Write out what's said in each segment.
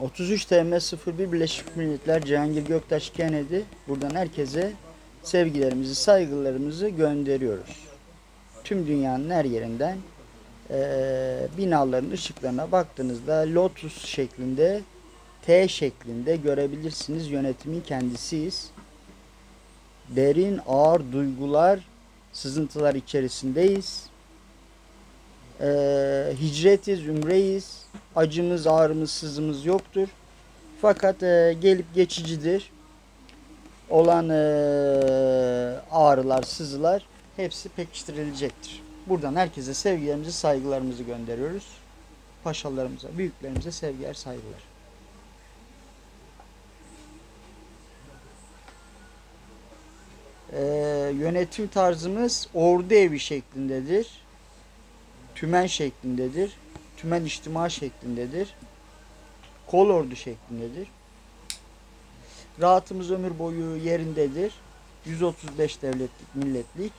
33 TM 01 Birleşmiş Milletler Cihangir Göktaş Kennedy. Buradan herkese sevgilerimizi, saygılarımızı gönderiyoruz. Tüm dünyanın her yerinden eee, binaların ışıklarına baktığınızda lotus şeklinde, T şeklinde görebilirsiniz. Yönetimin kendisiyiz. Derin, ağır duygular, sızıntılar içerisindeyiz. Eee hicretiz, ümreyiz. Acımız, ağrımız, sızımız yoktur. Fakat eee, gelip geçicidir. Olan eee, ağrılar, sızılar hepsi pekiştirilecektir. Buradan herkese sevgilerimizi, saygılarımızı gönderiyoruz. Paşalarımıza, büyüklerimize sevgiler, saygılar. Eee, yönetim tarzımız ordu evi şeklindedir tümen şeklindedir. Tümen içtima şeklindedir. Kol ordu şeklindedir. Rahatımız ömür boyu yerindedir. 135 devletlik, milletlik.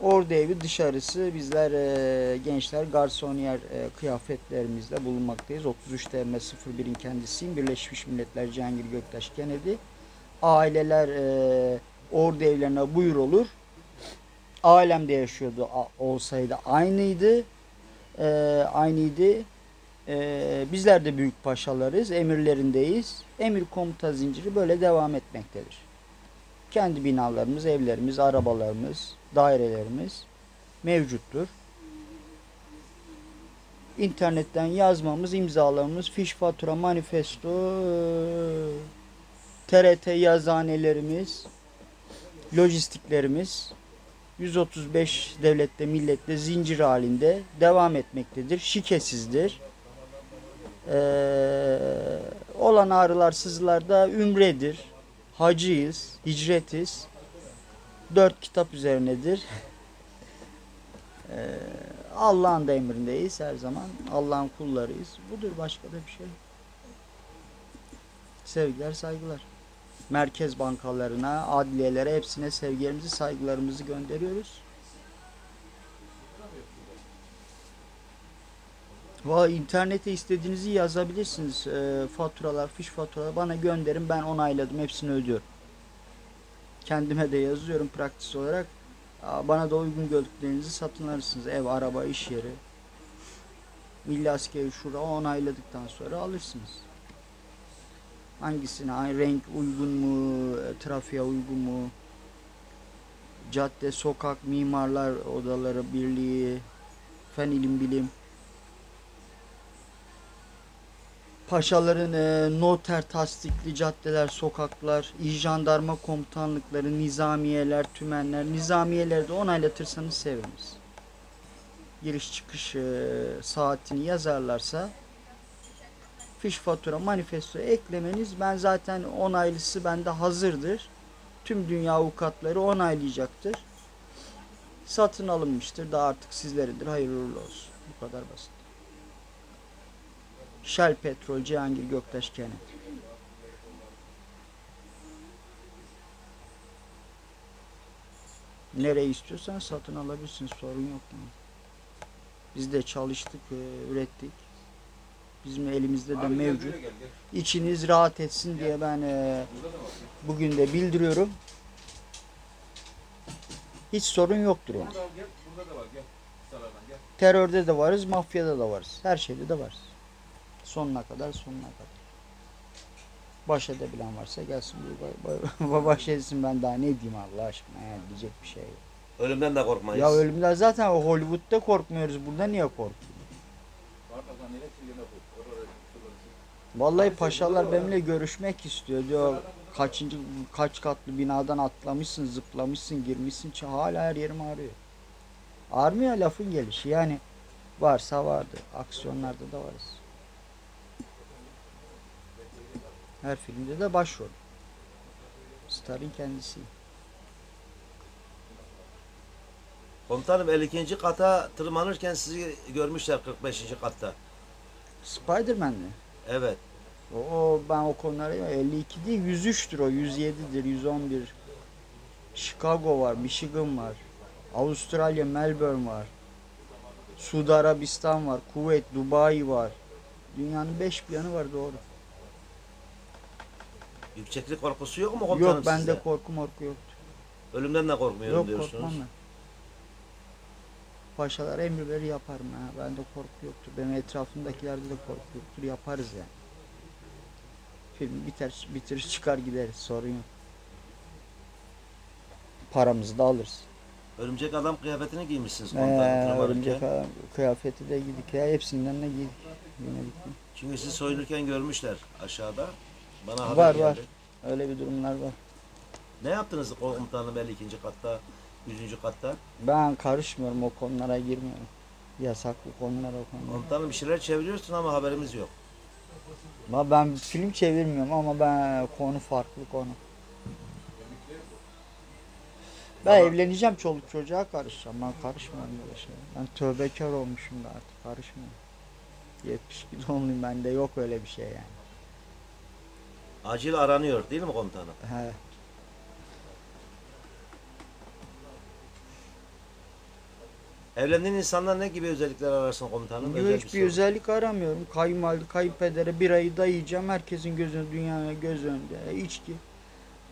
Ordu evi dışarısı bizler e, gençler garsoniyer e, kıyafetlerimizle bulunmaktayız. 33 TM 01'in kendisiyim. Birleşmiş Milletler Cihangir Göktaş Kennedy. Aileler e, ordu evlerine buyur olur alemde yaşıyordu olsaydı aynıydı. Ee, aynıydı. Ee, bizler de büyük paşalarız, emirlerindeyiz. Emir komuta zinciri böyle devam etmektedir. Kendi binalarımız, evlerimiz, arabalarımız, dairelerimiz mevcuttur. İnternetten yazmamız, imzalamamız, fiş fatura, manifesto, TRT yazhanelerimiz, lojistiklerimiz 135 devlette millette zincir halinde devam etmektedir. Şikesizdir. Ee, olan ağrılar sızılarda ümredir. Hacıyız, hicretiz. Dört kitap üzerinedir. Ee, Allah'ın da emrindeyiz her zaman. Allah'ın kullarıyız. Budur başka da bir şey. Sevgiler, saygılar merkez bankalarına, adliyelere hepsine sevgilerimizi, saygılarımızı gönderiyoruz. Va internete istediğinizi yazabilirsiniz. Ee, faturalar, fiş faturalar bana gönderin. Ben onayladım. Hepsini ödüyorum. Kendime de yazıyorum praktis olarak. Bana da uygun gördüklerinizi satın alırsınız. Ev, araba, iş yeri. Milli askeri şura onayladıktan sonra alırsınız. Hangisine hangi renk uygun mu, e, trafiğe uygun mu? Cadde, sokak, mimarlar odaları birliği, fen ilim bilim. Paşaların e, noter tasdikli caddeler, sokaklar, jandarma komutanlıkları, nizamiyeler, tümenler. Nizamiyeleri de onaylatırsanız seviniriz. Giriş çıkış e, saatini yazarlarsa fiş fatura manifesto eklemeniz ben zaten onaylısı bende hazırdır. Tüm dünya avukatları onaylayacaktır. Satın alınmıştır. Da artık sizlerindir. Hayırlı uğurlu olsun. Bu kadar basit. Shell Petrol Cihangir Göktaş Kennedy. Nereyi istiyorsan satın alabilirsin. Sorun yok. Yani. Biz de çalıştık, e, ürettik. Bizim elimizde de mevcut. İçiniz rahat etsin diye ben e, bugün de bildiriyorum. Hiç sorun yoktur gel. Terörde de varız, mafyada da varız. Her şeyde de varız. Sonuna kadar, sonuna kadar. Baş edebilen varsa gelsin ba- baş etsin ben daha ne diyeyim Allah aşkına yani diyecek bir şey yok. Ölümden de korkmayız. Ya ölümden zaten Hollywood'da korkmuyoruz. Burada niye korkuyoruz? Arkadan nereye şurası. Vallahi paşalar benimle görüşmek istiyor diyor. Kaçıncı kaç katlı binadan atlamışsın, zıplamışsın, girmişsin. Hala her yerim ağrıyor. Ağrımıyor lafın gelişi. Yani varsa vardı. Aksiyonlarda da varız. Her filmde de başrol. Starın kendisi. Komutanım 52. kata tırmanırken sizi görmüşler 45. katta. Spiderman'di. Evet. O ben o konulara 52 değil 103'tür o 107'dir 111. Chicago var, Michigan var. Avustralya, Melbourne var. Suudi Arabistan var, Kuveyt, Dubai var. Dünyanın beş bir yanı var doğru. Yükseklik korkusu yok mu komutanım Yok bende sizde? korku morku yoktu. Ölümden de korkmuyorum Yok diyorsunuz. korkmam ben. Paşalar emir verir yaparım ha. Bende korku yoktur. Benim etrafımdakilerde de korku yoktur. Yaparız yani. Film biter, bitirir çıkar gideriz. Sorun yok. Paramızı da alırız. Örümcek adam kıyafetini giymişsiniz komutanım Ee, örümcek adam kıyafeti de giydik ya. Hepsinden de giydik. Mi? Çünkü sizi soyunurken görmüşler aşağıda. Bana haber Var, geldi. var. Öyle bir durumlar var. Ne yaptınız komutanım 52. katta, 100. katta? Ben karışmıyorum o konulara girmiyorum. Yasaklı konular o konular. Komutanım bir şeyler çeviriyorsun ama haberimiz yok. Ama ben film çevirmiyorum ama ben konu farklı konu. Ben Ama- evleneceğim çoluk çocuğa karışacağım. Ben karışmıyorum böyle şey. Ben tövbekar olmuşum da artık karışmıyorum. 72 doğumluyum bende yok öyle bir şey yani. Acil aranıyor değil mi komutanım? He. Evlendiğin insanlar ne gibi özellikler ararsın komutanım? Özel Hiçbir soru. özellik aramıyorum. Kayınvalide, kayınpedere bir ayı dayayacağım. Herkesin gözünde, dünyaya göz önünde. İçki.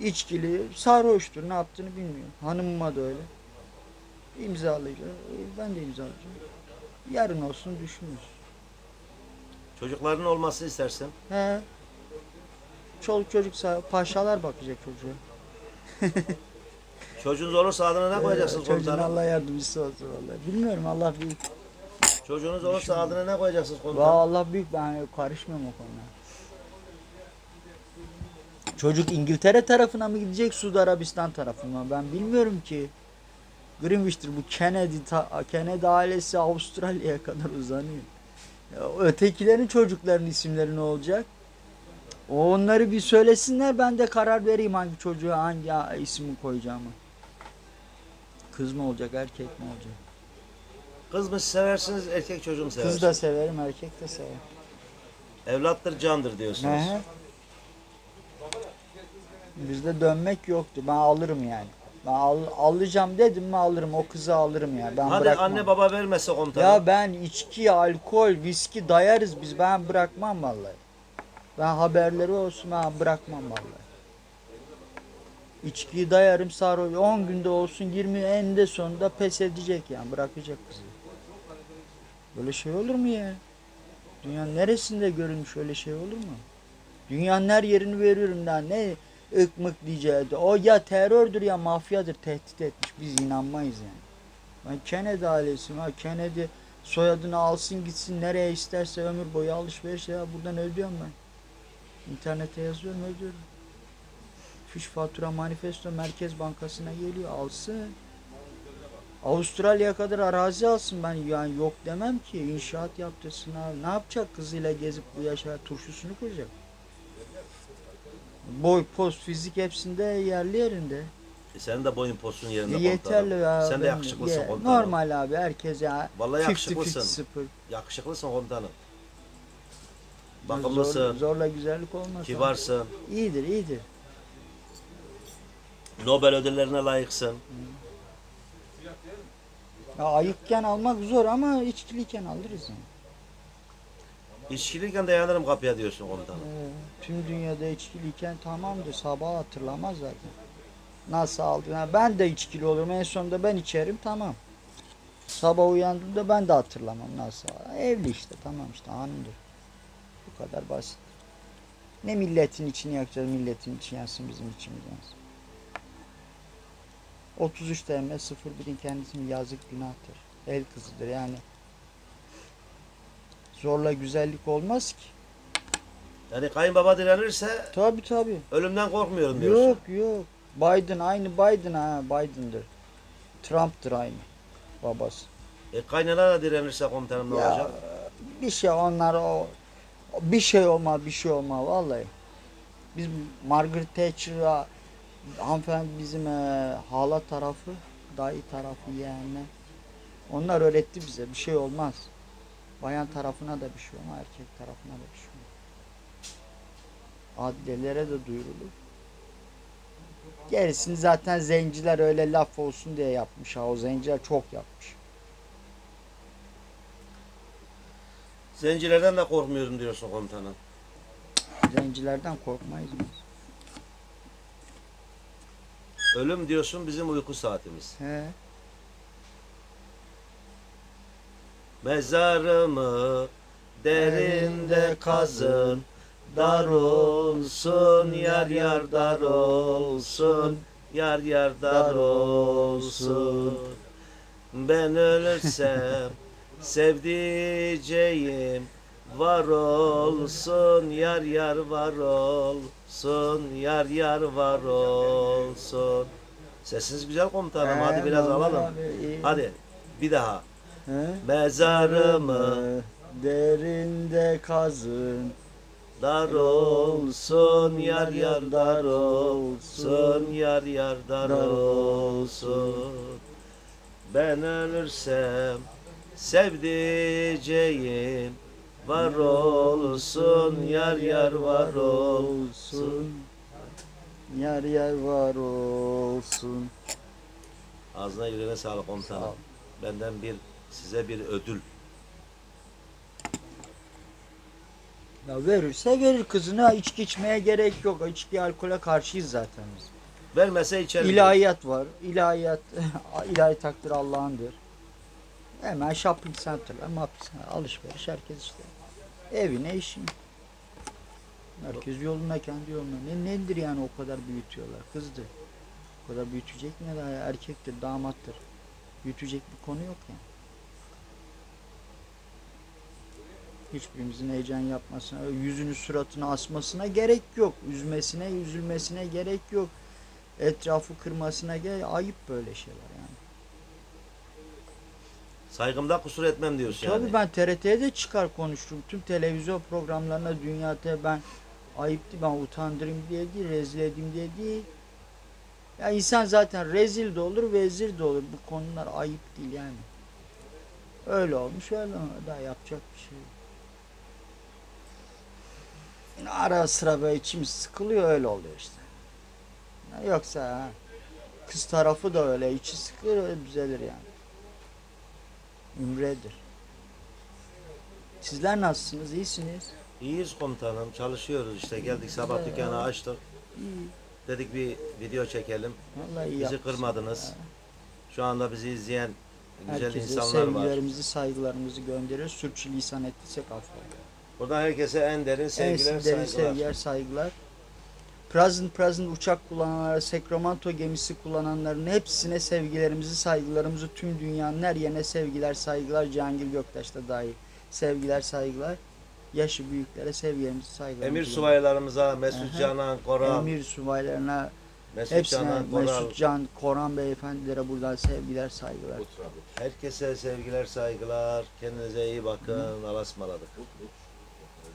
İçkili, sarhoştur. Ne yaptığını bilmiyor. Hanımıma da öyle. İmzalayacağım. E, ben de imzalayacağım. Yarın olsun düşünürüz. Çocukların olmasını istersin. He. Çoluk çocuksa paşalar bakacak çocuğa. Çocuğunuz olursa adını ne koyacaksınız Ee, Çocuğun komutanım? Allah yardımcısı olsun vallahi. Bilmiyorum Allah büyük. Çocuğunuz olursa adını ne koyacaksınız komutanım? Vallahi büyük ben karışmıyorum o konuya. Çocuk İngiltere tarafına mı gidecek Suudi Arabistan tarafına mı? Ben bilmiyorum ki. Greenwich'tir bu Kennedy ta- Kennedy ailesi Avustralya'ya kadar uzanıyor. Ya, ötekilerin çocukların isimleri ne olacak? Onları bir söylesinler ben de karar vereyim hangi çocuğa hangi ismi koyacağımı. Kız mı olacak erkek mi olacak? Kız mı seversiniz, erkek çocuğu mu seversiniz? Kız da severim erkek de severim. Evlattır, candır diyorsunuz. Hı. Bizde dönmek yoktu. Ben alırım yani. Ben al- alacağım dedim mi alırım. O kızı alırım yani. Ben Hadi bırakmam. anne baba vermese komutanım. ya ben içki, alkol, viski dayarız biz. Ben bırakmam vallahi. Ben haberleri olsun ben bırakmam vallahi. İçkiyi dayarım sarhoş. 10 günde olsun 20 eninde sonunda pes edecek yani. Bırakacak kızı. Böyle şey olur mu ya? Dünyanın neresinde görülmüş öyle şey olur mu? Dünyanın her yerini veriyorum daha ne ıkmık diyeceği. O ya terördür ya mafyadır tehdit etmiş. Biz inanmayız yani. Ben Kennedy ailesiyim ha. Kennedy soyadını alsın gitsin nereye isterse ömür boyu alışveriş ya buradan ödüyorum ben. İnternete yazıyorum ödüyorum. Fiş fatura manifesto Merkez Bankası'na geliyor alsın. Avustralya'ya kadar arazi alsın ben yani yok demem ki inşaat yaptırsın abi. Ne yapacak kızıyla gezip bu yaşa turşusunu kuracak. Boy, post, fizik hepsinde yerli yerinde. E senin de boyun postun yerinde E, komutanım. yeterli ya. Sen de yakışıklısın ye- komutanım. Normal abi herkes ya. Vallahi 50-50 yakışıklısın. sıfır. Yakışıklısın komutanım. Zor, Bakımlısın, zorla güzellik olmaz. kibarsın, İyidir iyidir. Nobel ödüllerine layıksın. Ya ayıkken almak zor ama içkiliyken alırız yani. İçkiliyken dayanırım kapıya diyorsun komutanım. Ee, tüm dünyada içkiliyken tamamdır. Sabah hatırlamaz zaten. Nasıl aldın? Ha, ben de içkili olurum. En sonunda ben içerim tamam. Sabah uyandığımda ben de hatırlamam nasıl. Evli işte tamam işte hanımdır. Bu kadar basit. Ne milletin için yakacağız milletin için yansın bizim içimiz yansın. 33 TM 01'in kendisinin yazık günahtır. El kızıdır yani. Zorla güzellik olmaz ki. Yani kayınbaba direnirse Tabi tabi. ölümden korkmuyorum diyorsun. Yok yok. Biden aynı Biden ha Biden'dır. Trump'tır aynı babası. E kaynana da direnirse komutanım ne olacak? bir şey onlar o bir şey olma bir şey olma vallahi. Biz Margaret Thatcher'a hanımefendi bizim e, hala tarafı, dayı tarafı yeğenler. Onlar öğretti bize bir şey olmaz. Bayan tarafına da bir şey olmaz, erkek tarafına da bir şey olmaz. Adliyelere de duyurulur. Gerisini zaten zenciler öyle laf olsun diye yapmış ha. O zenciler çok yapmış. Zencilerden de korkmuyorum diyorsun komutanım. Zencilerden korkmayız biz. Ölüm diyorsun bizim uyku saatimiz. He. Mezarımı derinde kazın. Dar olsun yar yar dar olsun. Yar yar dar olsun. Ben ölürsem sevdiceğim var olsun yar yar var olsun yar yar var olsun. Sesiniz güzel komutanım. Hadi biraz alalım. iyi. Hadi bir daha. He? Mezarımı derinde kazın. dar olsun yar yar dar olsun yar yar dar olsun. Ben ölürsem sevdiceğim var olsun yar yar var olsun. Yar yar var olsun. Ağzına yüreğine sağlık Sağ komutanım. ol. Benden bir size bir ödül. Ya verirse verir kızına içki içmeye gerek yok. İçki alkole karşıyız zaten biz. Vermese içerim. İlahiyat var. İlahiyat, ilahi takdir Allah'ındır. Hemen shopping center'lar, mapis- alışveriş herkes işte. Evine işin. Herkes yoluna kendi yoluna. Ne nedir yani o kadar büyütüyorlar? Kızdır. O kadar büyütecek ne daha erkektir, damattır. Büyütecek bir konu yok yani. Hiçbirimizin heyecan yapmasına, yüzünü suratını asmasına gerek yok. Üzmesine, üzülmesine gerek yok etrafı kırmasına gel ayıp böyle şeyler. Saygımda kusur etmem diyorsun Tabii yani. ben TRT'ye de çıkar konuşurum. Tüm televizyon programlarına dünyada ben ayıp değil, ben utandırayım diye değil, rezil edeyim diye değil. Ya insan zaten rezil de olur, vezir de olur. Bu konular ayıp değil yani. Öyle olmuş öyle. Daha yapacak bir şey yok. Ara sıra böyle içim sıkılıyor öyle oluyor işte. Ya Yoksa ha, kız tarafı da öyle içi sıkılır öyle düzelir yani. Ümredir. Sizler nasılsınız? İyisiniz? İyiyiz komutanım. Çalışıyoruz işte. Geldik sabah Güzel, dükkanı evet. açtık. İyi. Dedik bir video çekelim. Vallahi iyi Bizi kırmadınız. Ha. Şu anda bizi izleyen güzel Herkese insanlar var. sevgilerimizi, saygılarımızı gönderiyoruz. Sürçülisan ettiysek affola. Buradan herkese en derin sevgiler, en derin saygılar. sevgiler, saygılar. Present Present uçak kullananlara, Sacramento gemisi kullananların hepsine sevgilerimizi, saygılarımızı tüm dünyanın her yerine sevgiler, saygılar. Cihangir Göktaş da dahil. Sevgiler, saygılar. Yaşı büyüklere sevgilerimizi, saygılarımızı. Emir subaylarımıza, Mesut Aha. Canan, Koral, Emir subaylarına, Mesut hepsine, Canan. Mesut Can, Koran beyefendilere buradan sevgiler, saygılar. Herkese sevgiler, saygılar. Kendinize iyi bakın. Otur.